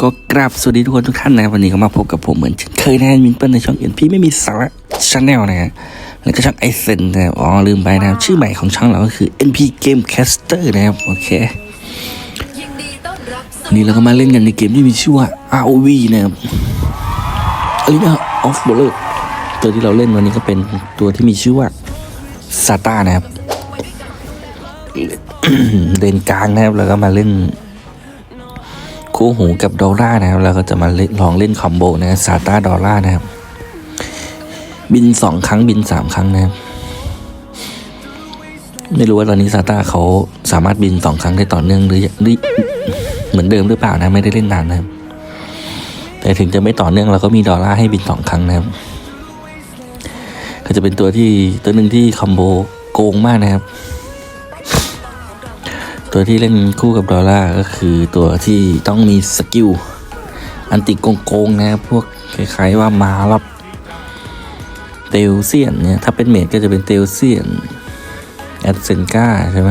ก็กราบสวัสดีทุกคนทุกท่านนะครับวันนี้ก็มาพบกับผมเหมือนเคยนะมินเปิลในช่องเอ็นพี่ไม่มีสาระชาแนลนะฮะแล้วก็ช่องไอเซนนะครับอ๋อลืมไปนะครับชื่อใหม่ของช่องเราก็คือ NP Game Caster นะครับโอเควันนี้เราก็มาเล่นกันในเกมที่มีชื่อว่า ROV นะครับ Arena of Valor ตัวที่เราเล่นวันนี้ก็เป็นตัวที่มีชื่อว่าซาตานะครับเลนกลางนะครับแล้วก็มาเล่น คู่หูกับดอลล่านะครับเราก็จะมาลองเล่นคอมโบนะซาตาดอลล่านะครับ บินสองครั้งบินสามครั้งนะครับ ไม่รู้ว่าตอนนี้ซาตาเขาสามารถบินสองครั้งได้ต่อเนื่องหรือหรือเหมือนเดิมหรือเปล่านะไม่ได้เล่นนานนะครับ แต่ถึงจะไม่ต่อเนื่องเราก็มีดอลล่าให้บินสองครั้งนะครับ ก็จะเป็นตัวที่ตัวหนึ่งที่คอมโบโกงมากนะครับ ตัวที่เล่นคู่กับดอลลาร์ก็คือตัวที่ต้องมีสกิลอันติโกงๆนะครับพวกคล้ายๆว่ามารับเตลเซียนเนี่ยถ้าเป็นเมดก็จะเป็นเตลเซียนแอดเซนกาใช่ไหม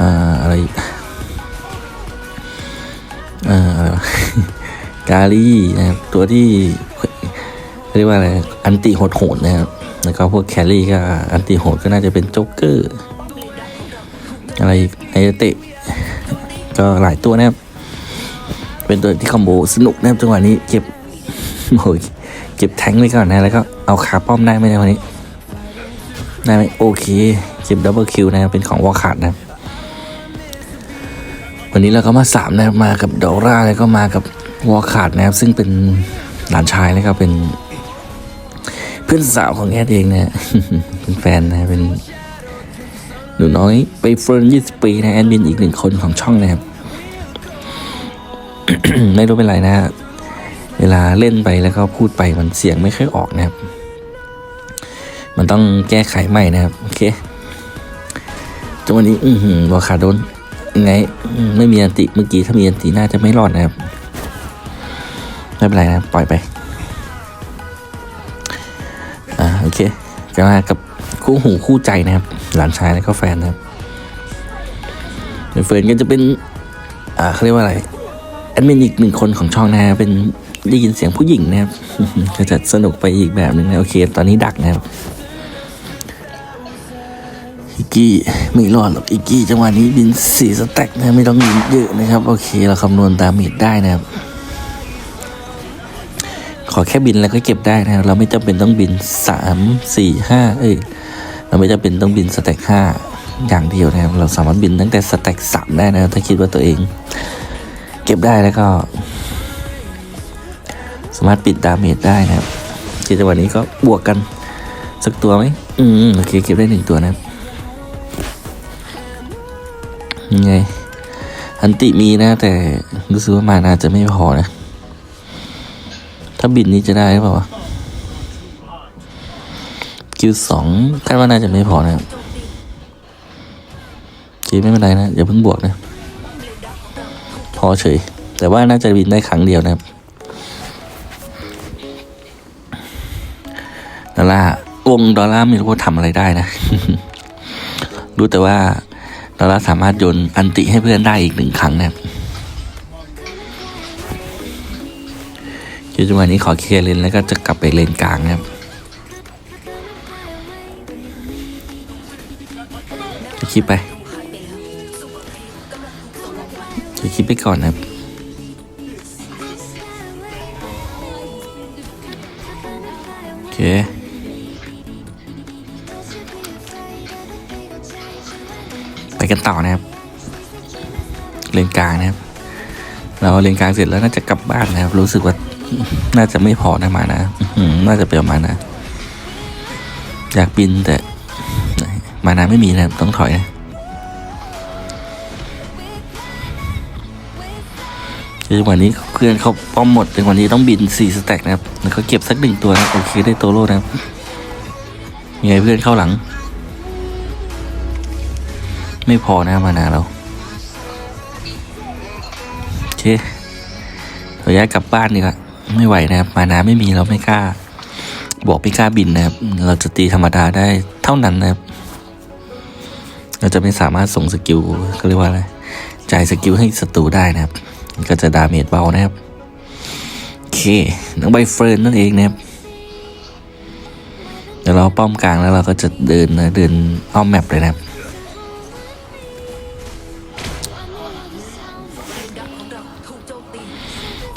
อ่าอะไรอ่าอะไรกาลีนะครับตัวที่เรียกว่าอะไรอันติโหดๆนะครับแล้วก็พวกแครี่ก็อันติโหดก็น่าจะเป็นโจ๊กเกอร์ อะไรอไอเตะก็หลายตัวนะครับ เป็นตัวที่คอมโบสนุกนะครับจังหวะนี้เก็บโอ้ยเก็บแทงไว้ก่อนนะแล้วก็เอาขาป้อมได้ไหมในวันนี้ได้ไหมโอเคเก็บดับเบิลคิวนะครับเป็นของวอลขาดนะวันนี้เราก็มาสามนะครับมากับดอร่าแล้วก็มากับวอลขาดนะครับ ซึ่งเป็นหลานชายแล้วก็เป็น เพื่อนสาวของแอดเองนะเป็นแฟนนะเป็น หนูน้อยไปเฟิร์นยี่สิบปีนะแอดมินอีกหนึ่งคนของช่องนะครับ ไม่รู้เป็นไรนะ เวลาเล่นไปแล้วก็พูดไปมันเสียงไม่ค่อยออกนะครับ มันต้องแก้ไขใหม่นะครับ โอเคจังวันนี้ อือหือวอคาโดนยังไง ไม่มีอันติเมื่อกี้ถ้ามีอันติน่าจะไม่รอดนะครับ ไม่เป็นไรนะปล่อยไป อ่าโอเคก็มากับ คู่หูคู่ใจนะครับ หลานชายแล้วก็แฟนนะครับเฟิร์นก็จะเป็น อ่าเขาเรียกว่าอะไรแอดมินอีกหนึ่งคนของช่องนะฮะเป็นได้ยินเสียงผู้หญิงนะครับก็จะสนุกไปอีกแบบหนึ่งนะโอเค ตอนนี้ดักนะครับอีกกี้ไม่รอดหรอกอีกกี้จังหวะนี้บินสี่สแต็กนะไม่ต้องบินเยอะนะครับ โอเคเราคำนวณตามเมตได้นะครับ ขอแค่บินแล้วก็เก็บได้นะครับเราไม่จำเป็นต้องบินสามสี่ห้าเอ้ย เราไม่จำเป็นต้องบินสแต็กห้าอย่างเดียวนะครับ เราสามารถบินตั้งแต่สแต็กสามได้นะถ้าคิดว่าตัวเอง เก็บได้แล้วก็ สามารถปิดดาเมจได้นะครับที่จังหวะนี้ก็บวกกัน สักตัวไหมอืมโอเคเก็บได้หนึ่งตัวนะครับยังไงอันติมีนะ แต่รู้สึกว่ามานาจะไม่พอนะ ถ้าบินนี้จะได้หรือเปล่าวะ คิวสองคาดว่าน่าจะไม่พอนะครับจีไม่เป็นไรนะอย่าเพิ่งบวกนะ พอเฉย แต่ว่าน่าจะบินได้ครั้งเดียวนะครับดอลลาร์วงดอลลาร์ไม่รู้ว่าทำอะไรได้นะ รู้แต่ว่าดอลลาร์สามารถโยนอันติให้เพื่อนได้อีกหนึ่งครั้งนะครับคือจังหวะนี้ขอเคลียร์เลนแล้วก็จะกลับไปเลนกลางนะครับ จะคิดไปจะคิดไปก่อนนะครับโอเคไปกันต่อนะครับ เลนกลางนะครับ เราเลนกลางเสร็จแล้วน่าจะกลับบ้านนะครับ รู้สึกว่าน่าจะไม่พอนะมานะอื้อหือน่าจะเป็นประมาณนะ อยากบินแต่ มานะไม่มีนะครับต้องถอยนะจังหวะนี้เพื่อนเขาป้อมหมดจังหวะนี้ต้องบินสี่สแต็กนะครับแล้วก็เก็บสักหนึ่งตัวนะโอเคได้โตโร่นะครับมีไงเพื่อนเข้าหลัง ไม่พอนะมานาเราโอเคขออนุญาตกลับบ้านดีกว่าไม่ไหวนะครับ มานาไม่มีเราไม่กล้า บอกไม่กล้าบินนะครับ เราจะตีธรรมดาได้เท่านั้นนะครับ เราจะไม่สามารถส่งสกิลก็เรียกว่าอะไรจ่ายสกิลให้ศัตรูได้นะครับ ก็จะดาเมจเบานะครับโอเคน้องใบเฟิร์นนั่นเองนะครับเดี๋ยวเราป้อมกลางแล้วเราก็จะเดินนะเดินอ้อมแมปเลยนะครับ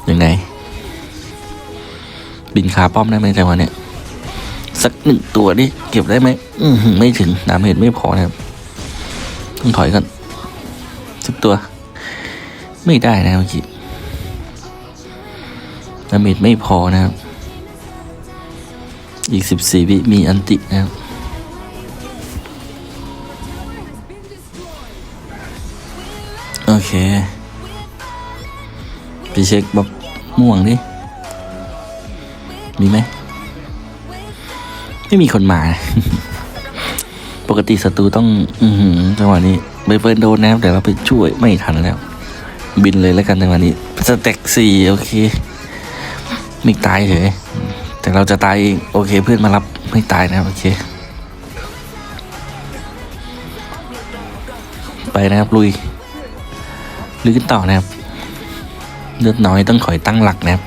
ยังไงบินคาป้อมได้ไหมจังหวะเนี้ยสักหนึ่งตัวดิเก็บได้ไหมอือหือไม่ถึงดาเมจไม่พอนะครับ ต้องถอยกันสักตัว ไม่ได้นะเมื่อกี้ดาเมจไม่พอนะครับ อีกสิบสี่วิมีอันตินะครับโอเค ไปเช็คแบบม่วงดิ มีไหม ไม่มีคนมา ปกติศัตรูต้อง อืจังหวะนี้ใบเฟิร์นโดนนะครับแต่เราไปช่วยไม่ทันแล้ว บินเลยแล้วกันจังหวะนี้สเต็กสี่โอเคไม่ตายเฉยแต่เราจะตายเองโอเคเพื่อนมารับไม่ตายนะครับโอเค ไปนะครับลุยลุยกันต่อนะครับเลือดน้อยต้องถอยตั้งหลักนะครับ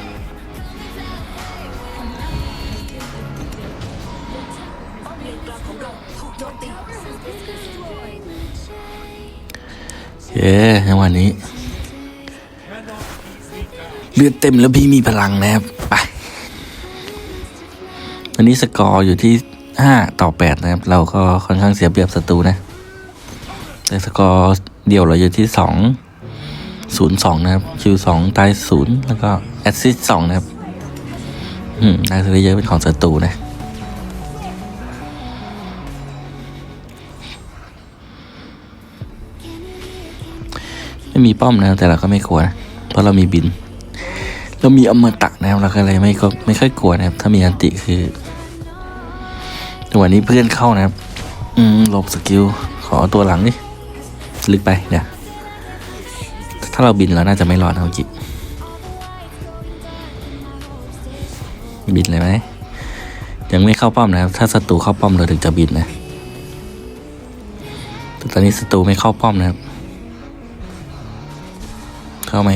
เย้จังหวะนี้ เลือดเต็มแล้วพี่มีพลังนะครับ ไปวันนี้สกอร์อยู่ที่ห้าต่อแปดนะครับ เราก็ค่อนข้างเสียเปรียบศัตรูนะ แต่สกอร์เดี่ยวเราอยู่ที่สองศูนย์สองนะครับ คิวสองตายศูนย์แล้วก็แอสซิสสองนะครับ อืมได้ซะเยอะเป็นของศัตรูนะ ไม่มีป้อมนะครับแต่เราก็ไม่กลัวนะเพราะเรามีบิน เรามีอมตะนะครับเราก็เลยไม่ก็ไม่ค่อยกลัวนะครับ ถ้ามีอันติคือจังหวะนี้เพื่อนเข้านะครับ อืมหลบสกิลขอตัวหลังนี่ลึกไปเดี๋ยวถ้าเราบินเราน่าจะไม่รอดนะเมื่อกี้บินเลยไหมยังไม่เข้าป้อมนะครับ ถ้าศัตรูเข้าป้อมเราถึงจะบินนะแต่ตอนนี้ศัตรูไม่เข้าป้อมนะครับ เข้าไหม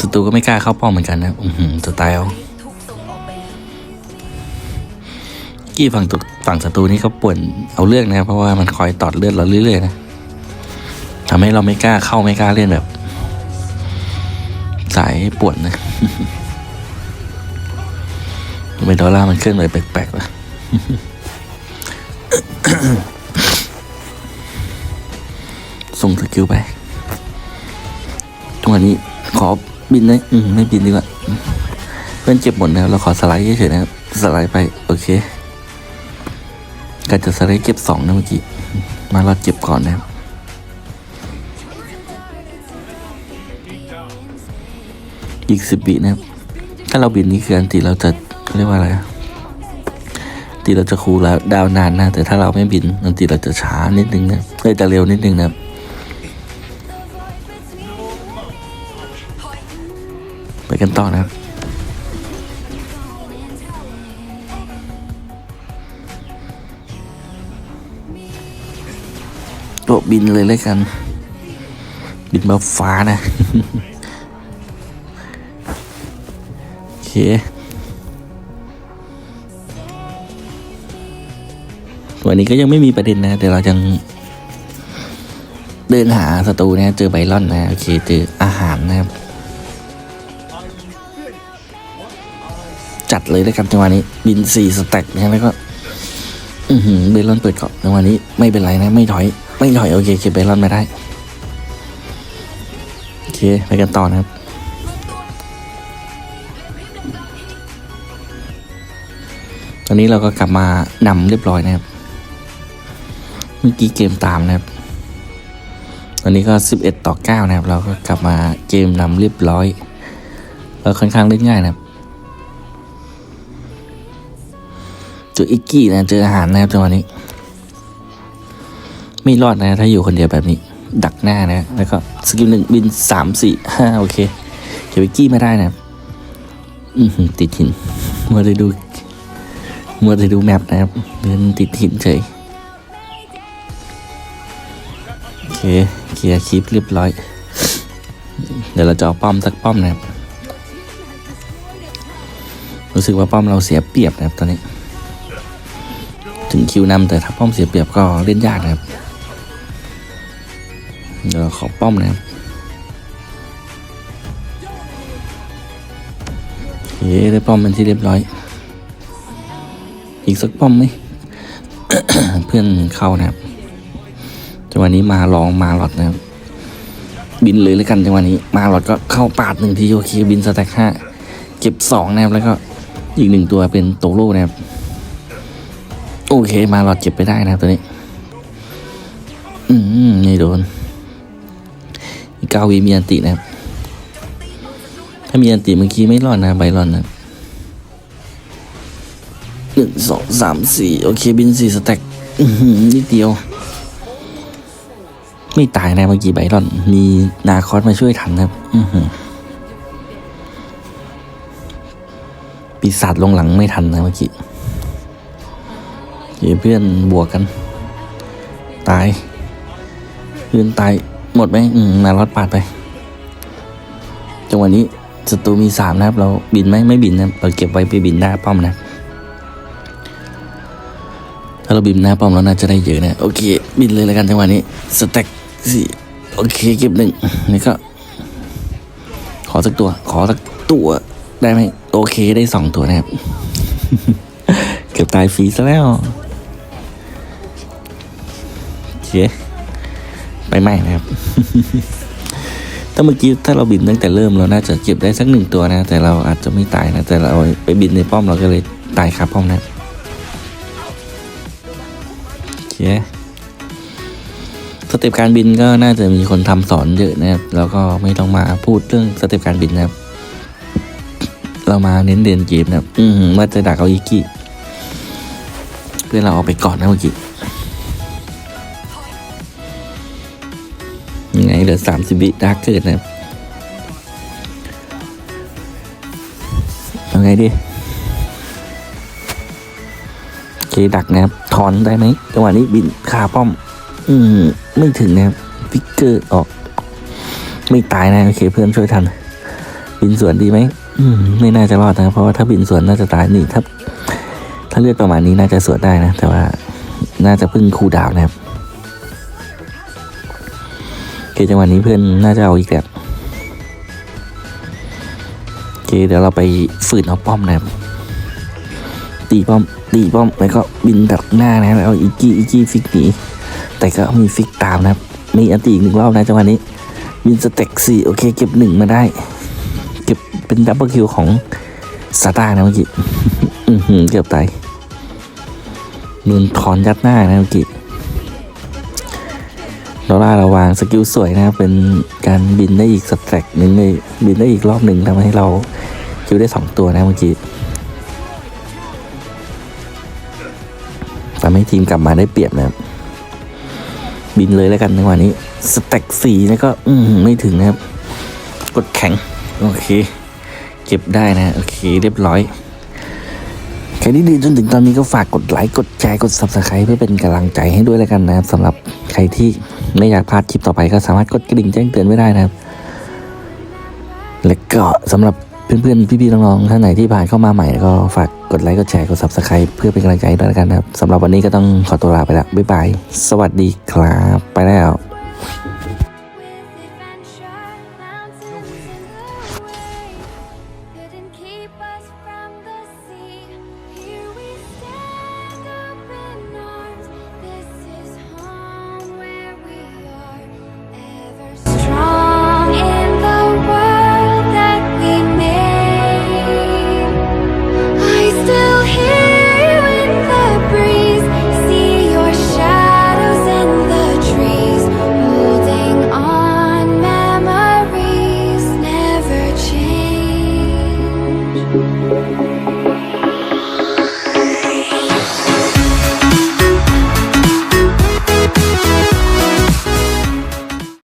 ศัตรูก็ไม่กล้าเข้าป้อมเหมือนกันนะอือหือจะตายเอากี้ฝั่งตุฝั่งศัตรูนี่เขาป่วนเอาเรื่องนะครับ เพราะว่ามันคอยตอดเลือดเราเรื่อยๆนะทำให้เราไม่กล้าเข้าไม่กล้าเล่นแบบ สายป่วนนะทำไมดอลลาร์มันเคลื่อนไหวแปลกๆวะส่งสกิลไป จังหวะนี้ขอบินเลย อืมไม่บินดีกว่าอืมเพื่อนเจ็บหมดแล้วเราขอสไลด์เฉยๆนะครับ สไลด์ไป โอเคก็จะสไลด์เก็บสองนะเมื่อกี้ มาเราเจ็บก่อนนะครับอีกสิบวินะครับ ถ้าเราบินนี่คืออันติเราจะเขาเรียกว่าอะไรอะอันติเราจะคูลแล้วดาวนานนะแต่ถ้าเราไม่บินอันติเราจะช้านิดนึงนะเอ้ยจะเร็วนิดนึงนะ กันต่อนะครับโดบินเลยเลยกัน บินมาฟ้านะ โอเควันนี้ก็ยังไม่มีประเด็นนะเดี๋ยวเรายังเดินหาศัตรูนะ เจอไบรอนนะ โอเค เจออาหารนะครับ เลยแล้วกันจังหวะนี้บินสี่สแต็กนะแล้วก็อือหือเบลลอนเปิดเกาะจังหวะนี้ไม่เป็นไรนะไม่ถอย ไม่ถอยโอเคเก็บเบลลอนมาได้โอเคไปกันต่อนะครับตอนนี้เราก็กลับมานำเรียบร้อยนะครับเมื่อกี้เกมตามนะครับตอนนี้ก็สิบเอ็ดต่อเก้านะครับ เราก็กลับมาเกมนำเรียบร้อยเราค่อนข้างเล่นง่ายนะครับ เจออิกกี้นะเจออาหารนะครับจังหวะนี้ ไม่รอดนะ ถ้าอยู่คนเดียวแบบนี้ ดักหน้านะ แล้วก็สกิลหนึ่งบินสามสี่ห้าโอเคเก็บวิกกี้ไม่ได้นะอืติดหินมัวแต่ดูมัวแต่ดูแมปนะครับเดินติดหินเฉยโอเคเคลียร์คลิปเรียบร้อย เดี๋ยวเราจะเอาป้อมสักป้อมนะครับรู้สึกว่าป้อมเราเสียเปรียบนะครับตอนนี้ ถึงคิวนำแต่ถ้าป้อมเสียเปรียบก็เล่นยากนะครับ เดี๋ยวขอป้อมนะครับโอเคได้ป้อมเป็นที่เรียบร้อย อีกสักป้อมไหมเพื่อนเข้านะครับจังหวะนี้มาลองมาหลอดนะครับ บินเลยแล้วกันจังหวะนี้ มาหลอดก็เข้าปาดหนึ่งทีโอเคบินสแต็กห้าเก็บสองนะครับแล้วก็อีกหนึ่งตัวเป็นโตโร่นะครับ โอเคมาหลอดเก็บไปได้นะตัวนี้ อืมไม่โดนกเก้าวีมีอันตินะครับ ถ้ามีอันติเมื่อกี้ไม่รอดนะใบรอนนะหนึ่งสองสามสี่โอเคบินสี่สแต็กอื้อหือนิดเดียว ไม่ตายนะเมื่อกี้ไบรอน มีนาคอสมาช่วยทันนะครับอื้อหือปีศาจลงหลังไม่ทันนะเมื่อกี้ เพื่อนบวกกัน ตายเพื่อนตายหมดไหมอืมมารอดปาดไป จังหวะนี้ศัตรูมีสามนะครับ เราบินไหมไม่บินนะเราเก็บไว้ไปบินหน้าป้อมนะ ถ้าเราบินหน้าป้อมเราน่าจะได้เยอะนะโอเค บินเลยแล้วกันจังหวะนี้สแต็กสี่โอเคเก็บหนึ่งนี่ก็ ขอสักตัว ขอสักตัวได้ไหมโอเคได้สองตัวนะครับ เกือบตายฟรีซะแล้ว เคไปใหม่นะครับ ถ้าเมื่อกี้ถ้าเราบินตั้งแต่เริ่มเราน่าจะเก็บได้สักหนึ่งตัวนะ แต่เราอาจจะไม่ตายนะ แต่เราไปบินในป้อมเราก็เลยตายคาป้อมนะโอเคสเต็ปการบินก็น่าจะมีคนทำสอนเยอะนะครับ แล้วก็ไม่ต้องมาพูดเรื่องสเต็ปการบินนะครับ เรามาเน้นเรียนเกมนะครับ อืมว่าจะดักเอาอีกกี้เพื่อนเราเอาไปก่อนนะเมื่อกี้ ยังไงเหลือสามสิบวิดาร์กเกิดนะครับเอาไงดีโอเคดักนะครับถอนได้ไหมจังหวะนี้บินคาป้อม อืมไม่ถึงนะครับฟิกเกอร์ออก ไม่ตายนะโอเคเพื่อนช่วยทัน บินสวนดีไหมอืมไม่น่าจะรอดนะเพราะว่าถ้าบินสวนน่าจะตายนี่ถ้าถ้าเลือดประมาณนี้น่าจะสวนได้นะ แต่ว่าน่าจะเพึ่งคูดาวนะครับ จังหวะนี้เพื่อนน่าจะเอาอีกแบบโอเคเดี๋ยวเราไปฝืนเอาป้อมนะครับตีป้อมตีป้อมแล้วก็บินดักหน้านะแล้วอีกกี้อีกกี้ฟิกหนีแต่ก็มีฟิกตามนะครับมีอันตีอีกหนึ่งรอบนะจังหวะนี้บินสเต็กสี่โอเคเก็บหนึ่งมาได้ เก็บเป็นดับเบิลคิวของซาต้านะเมื่อกี้เกือบตายโดนถอนยัดหน้านะเมื่อกี้ ดอลลาร์เราวางสกิลสวยนะครับเป็นการบินได้อีกสแต็กหนึ่งเลยบินได้อีกรอบหนึ่งทำให้เราคิวได้สองตัวนะเมื่อกี้ทำให้ทีมกลับมาได้เปรียบนะครับบินเลยแล้วกันในวันนี้ สแต็กสี่แล้วก็ อืมไม่ถึงนะครับ กดแข็ง โอเค เก็บได้นะ โอเค เรียบร้อยใครที่ดีจนถึงตอนนี้ก็ฝากกดไลค์ กดแชร์ กด subscribe เพื่อเป็นกำลังใจให้ด้วยแล้วกันนะครับสำหรับใครที่ ไม่อยากพลาดคลิปต่อไปก็สามารถกดกระดิ่งแจ้งเตือนไว้ได้นะครับ และก็สำหรับเพื่อนๆ พี่ๆ น้องๆ ท่านไหนที่ผ่านเข้ามาใหม่ก็ฝากกดไลค์ กดแชร์ กด subscribe เพื่อเป็นกำลังใจด้วยกันนะครับสำหรับวันนี้ก็ต้องขอตัวลาไปแล้วบ๊ายบาย สวัสดีครับ ไปแล้ว